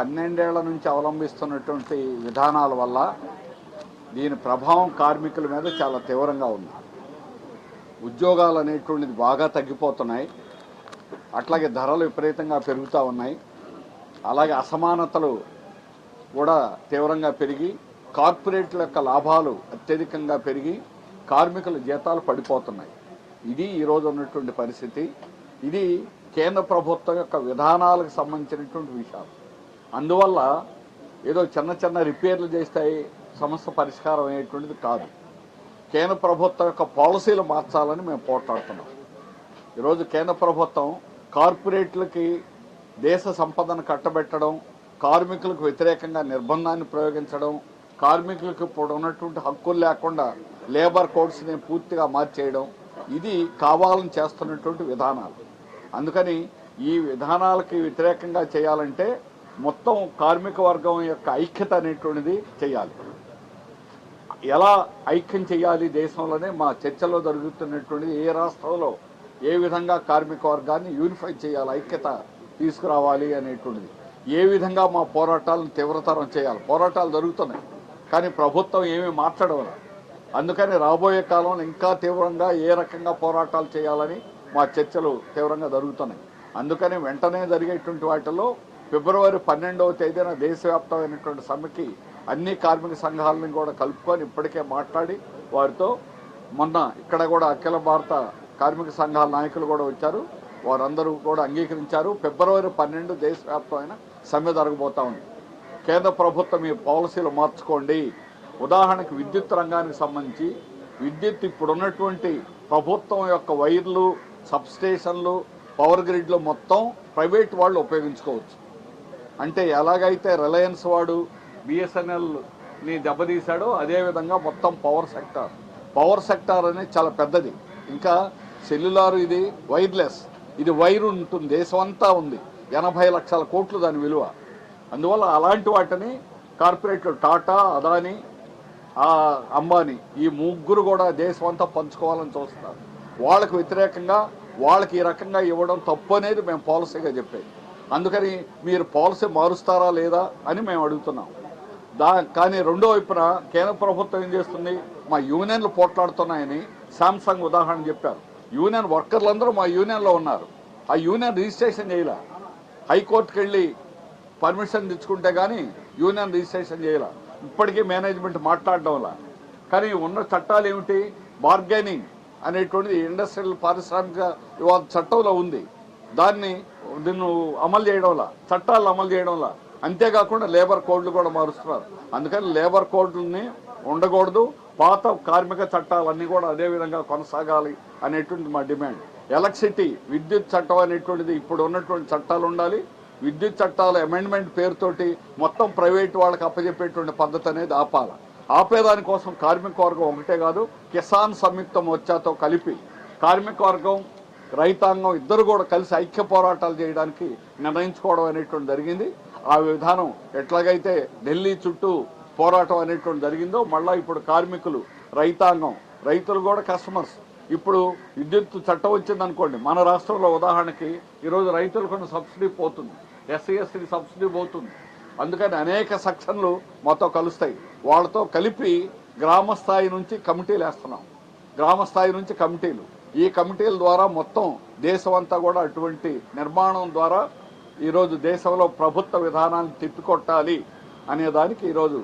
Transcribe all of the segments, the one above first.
పన్నెండేళ్ళ నుంచి అవలంబిస్తున్నటువంటి విధానాల వల్ల దీని ప్రభావం కార్మికుల మీద చాలా తీవ్రంగా ఉంది. ఉద్యోగాలు అనేటువంటిది బాగా తగ్గిపోతున్నాయి. అట్లాగే ధరలు విపరీతంగా పెరుగుతూ ఉన్నాయి. అలాగే అసమానతలు కూడా తీవ్రంగా పెరిగి కార్పొరేట్ల యొక్క లాభాలు అత్యధికంగా పెరిగి కార్మికుల జీతాలు పడిపోతున్నాయి. ఇది ఈరోజు ఉన్నటువంటి పరిస్థితి. ఇది కేంద్ర ప్రభుత్వం యొక్క విధానాలకు సంబంధించినటువంటి విషయాలు. అందువల్ల ఏదో చిన్న చిన్న రిపేర్లు చేస్తాయి సమస్య పరిష్కారం అయ్యేటువంటిది కాదు. కేంద్ర ప్రభుత్వం యొక్క పాలసీలు మార్చాలని మేము పోట్లాడుతున్నాం. ఈరోజు కేంద్ర ప్రభుత్వం కార్పొరేట్లకి దేశ సంపదను కట్టబెట్టడం కార్మికులకు వ్యతిరేకంగా నిర్బంధాన్ని ప్రయోగించడం కార్మికులకు ఇప్పుడు ఉన్నటువంటి హక్కులు లేకుండా లేబర్ కోడ్స్ని పూర్తిగా మార్చేయడం ఇది కావాలని చేస్తున్నటువంటి విధానాలు. అందుకని ఈ విధానాలకి వ్యతిరేకంగా చేయాలంటే మొత్తం కార్మిక వర్గం యొక్క ఐక్యత అనేటువంటిది చేయాలి. ఎలా ఐక్యం చేయాలి దేశంలోనే మా చర్చలో జరుగుతున్నటువంటిది ఏ రాష్ట్రంలో ఏ విధంగా కార్మిక వర్గాన్ని యూనిఫై చేయాలి ఐక్యత తీసుకురావాలి అనేటువంటిది. ఏ విధంగా మా పోరాటాలను తీవ్రతరం చేయాలి. పోరాటాలు జరుగుతున్నాయి కానీ ప్రభుత్వం ఏమీ మాట్లాడవల. అందుకని రాబోయే కాలంలో ఇంకా తీవ్రంగా ఏ రకంగా పోరాటాలు చేయాలని మా చర్చలు తీవ్రంగా జరుగుతున్నాయి. అందుకని వెంటనే జరిగేటువంటి వాటిలో ఫిబ్రవరి పన్నెండవ తేదీన దేశవ్యాప్తమైనటువంటి సమ్మెకి అన్ని కార్మిక సంఘాలను కూడా కలుపుకొని ఇప్పటికే మాట్లాడి వారితో మొన్న ఇక్కడ కూడా అఖిల భారత కార్మిక సంఘాల నాయకులు కూడా వచ్చారు. వారందరూ కూడా అంగీకరించారు. ఫిబ్రవరి పన్నెండు దేశవ్యాప్తమైన సమ్మె జరగబోతా ఉంది. కేంద్ర ప్రభుత్వం ఈ పాలసీలు మార్చుకోండి. ఉదాహరణకు విద్యుత్ రంగానికి సంబంధించి విద్యుత్ ఇప్పుడు ఉన్నటువంటి ప్రభుత్వం యొక్క వైర్లు సబ్స్టేషన్లు పవర్ గ్రిడ్లు మొత్తం ప్రైవేట్ వాళ్ళు ఉపయోగించుకోవచ్చు. అంటే ఎలాగైతే రిలయన్స్ వాడు బిఎస్ఎన్ఎల్ని దెబ్బతీశాడో అదేవిధంగా మొత్తం పవర్ సెక్టార్ పవర్ సెక్టార్ అనేది చాలా పెద్దది. ఇంకా సెల్యులార్ ఇది వైర్లెస్ ఇది వైర్ ఉంటుంది దేశం అంతా ఉంది. ఎనభై లక్షల కోట్లు దాని విలువ. అందువల్ల అలాంటి వాటిని కార్పొరేట్లు టాటా అదాని అంబానీ ఈ ముగ్గురు కూడా దేశం అంతా పంచుకోవాలని చూస్తున్నారు. వాళ్ళకు వ్యతిరేకంగా వాళ్ళకి ఈ రకంగా ఇవ్వడం తప్పు అనేది మేము పాలసీగా చెప్పేది. అందుకని మీరు పాలసీ మారుస్తారా లేదా అని మేము అడుగుతున్నాం. దా కానీ రెండో వైపున కేంద్ర ప్రభుత్వం ఏం చేస్తుంది? మా యూనియన్లు పోట్లాడుతున్నాయని శాంసంగ్ ఉదాహరణ చెప్పారు. యూనియన్ వర్కర్లందరూ మా యూనియన్లో ఉన్నారు. ఆ యూనియన్ రిజిస్ట్రేషన్ చేయలే. హైకోర్టుకి వెళ్ళి పర్మిషన్ తెచ్చుకుంటే కానీ యూనియన్ రిజిస్ట్రేషన్ చేయలే. ఇప్పటికీ మేనేజ్మెంట్ మాట్లాడడం వల్ల. కానీ ఉన్న చట్టాలు ఏమిటి? బార్గెనింగ్ అనేటువంటిది ఇండస్ట్రియల్ పారిశ్రామిక వివాద చట్టంలో ఉంది. దాన్ని దీన్ని అమలు చేయడంలా చట్టాలు అమలు చేయడంలా. అంతేకాకుండా లేబర్ కోడ్లు కూడా మారుస్తున్నారు. అందుకని లేబర్ కోడ్లని ఉండకూడదు పాత కార్మిక చట్టాలన్నీ కూడా అదే విధంగా కొనసాగాలి అనేటువంటి మా డిమాండ్. ఎలక్ట్రిసిటీ విద్యుత్ చట్టం అనేటువంటిది ఇప్పుడు ఉన్నటువంటి చట్టాలు ఉండాలి. విద్యుత్ చట్టాల అమెండ్మెంట్ పేరుతోటి మొత్తం ప్రైవేట్ వాళ్ళకి అప్పజెప్పేటువంటి పద్ధతి అనేది ఆపాలి. ఆపేదానికోసం కార్మిక వర్గం ఒకటే కాదు కిసాన్ సంయుక్త మోర్చాతో కలిపి. కార్మిక వర్గం రైతాంగం ఇద్దరు కూడా కలిసి ఐక్య పోరాటాలు చేయడానికి నిర్ణయించుకోవడం అనేటువంటి జరిగింది. ఆ విధానం ఎట్లాగైతే ఢిల్లీ చుట్టూ పోరాటం అనేటువంటి జరిగిందో మళ్ళా ఇప్పుడు కార్మికులు రైతాంగం రైతులు కూడా కస్టమర్స్. ఇప్పుడు విద్యుత్ చట్టం వచ్చింది అనుకోండి మన రాష్ట్రంలో ఉదాహరణకి ఈరోజు రైతులకు సబ్సిడీ పోతుంది ఎస్సీ ఎస్టీ సబ్సిడీ పోతుంది. అందుకని అనేక సెక్షన్లు మాతో కలుస్తాయి. వాళ్ళతో కలిపి గ్రామ స్థాయి నుంచి కమిటీలు వేస్తున్నాం. గ్రామ స్థాయి నుంచి కమిటీలు. ఈ కమిటీల ద్వారా మొత్తం దేశం అంతా కూడా అటువంటి నిర్మాణం ద్వారా ఈరోజు దేశంలో ప్రభుత్వ విధానాన్ని తిప్పికొట్టాలి అనే దానికి ఈరోజు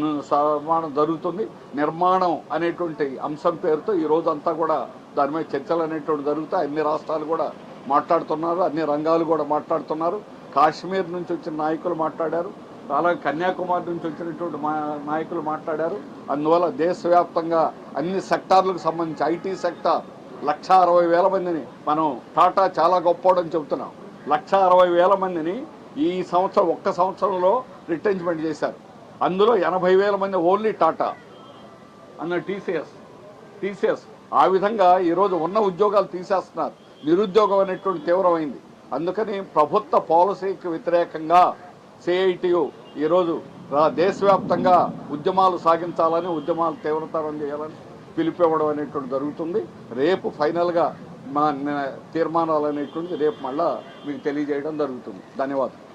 నిర్మాణం జరుగుతుంది. నిర్మాణం అనేటువంటి అంశం పేరుతో ఈ రోజు అంతా కూడా దాని మీద చర్చలు అనేటువంటి జరుగుతాయి. అన్ని రాష్ట్రాలు కూడా మాట్లాడుతున్నారు అన్ని రంగాలు కూడా మాట్లాడుతున్నారు. కాశ్మీర్ నుంచి వచ్చిన నాయకులు మాట్లాడారు అలాగే కన్యాకుమారి నుంచి వచ్చినటువంటి మా నాయకులు మాట్లాడారు. అందువల్ల దేశవ్యాప్తంగా అన్ని సెక్టార్లకు సంబంధించి ఐటీ సెక్టార్ లక్ష అరవై వేల మందిని. మనం టాటా చాలా గొప్పోడని చెబుతున్నాం. లక్ష అరవై వేల మందిని ఈ సంవత్సరం ఒక్క సంవత్సరంలో రిటెంచ్మెంట్ చేశారు. అందులో ఎనభై వేల మంది ఓన్లీ టాటా అన్న టీసీఎస్. టీసీఎస్ ఆ విధంగా ఈరోజు ఉన్న ఉద్యోగాలు తీసేస్తున్నారు. నిరుద్యోగం అనేటువంటి తీవ్రమైంది. అందుకని ప్రభుత్వ పాలసీకి వ్యతిరేకంగా సిఐటియు ఈరోజు దేశవ్యాప్తంగా ఉద్యమాలు సాగించాలని ఉద్యమాలు తీవ్రతరం చేయాలని పిలిపివ్వడం అనేటువంటి జరుగుతుంది. రేపు ఫైనల్గా మా తీర్మానాలు అనేటువంటిది రేపు మళ్ళా మీకు తెలియజేయడం జరుగుతుంది. ధన్యవాదాలు.